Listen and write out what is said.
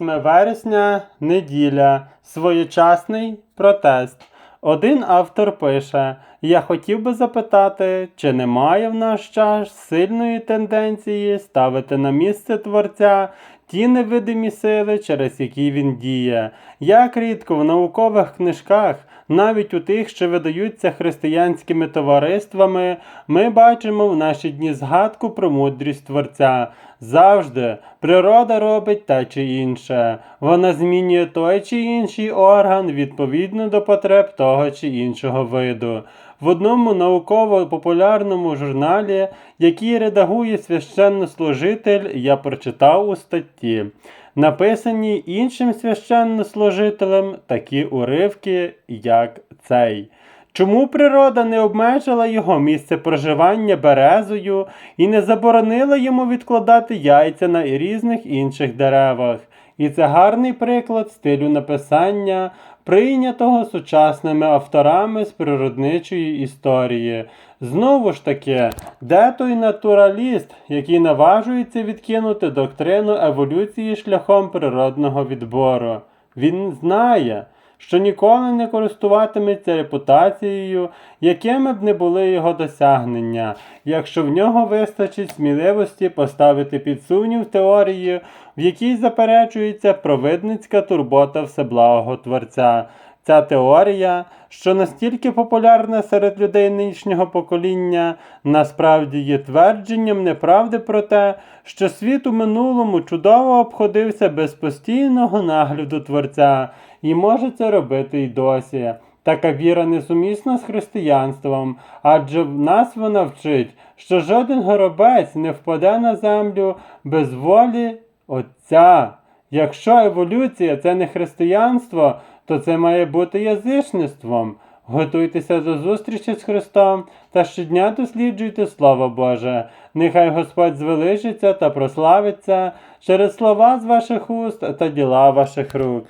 8 вересня, неділя, своєчасний протест. Один автор пише: Я хотів би запитати, чи немає в наш час сильної тенденції ставити на місце творця ті невидимі сили, через які він діє. Як рідко в наукових книжках, навіть у тих, що видаються християнськими товариствами, ми бачимо в наші дні згадку про мудрість творця. Завжди природа робить те чи інше. Вона змінює той чи інший орган відповідно до потреб того чи іншого виду. В одному науково-популярному журналі, який редагує священнослужитель, я прочитав у статті, написані іншим священнослужителем такі уривки, як цей. Чому природа не обмежила його місце проживання березою і не заборонила йому відкладати яйця на різних інших деревах? І це гарний приклад стилю написання, прийнятого сучасними авторами з природничої історії. Знову ж таки, де той натураліст, який наважується відкинути доктрину еволюції шляхом природного відбору? Він знає, що ніколи не користуватиметься репутацією, якими б не були його досягнення, якщо в нього вистачить сміливості поставити під сумнів теорії, в якій заперечується провидницька турбота всеблагого Творця. Ця теорія, що настільки популярна серед людей нинішнього покоління, насправді є твердженням неправди про те, що світ у минулому чудово обходився без постійного нагляду Творця і може це робити й досі. Така віра несумісна з християнством, адже в нас вона вчить, що жоден горобець не впаде на землю без волі Отця. Якщо еволюція це не християнство, то це має бути язичництвом. Готуйтеся до зустрічі з Христом та щодня досліджуйте Слово Боже. Нехай Господь звеличиться та прославиться через слова з ваших уст та діла ваших рук.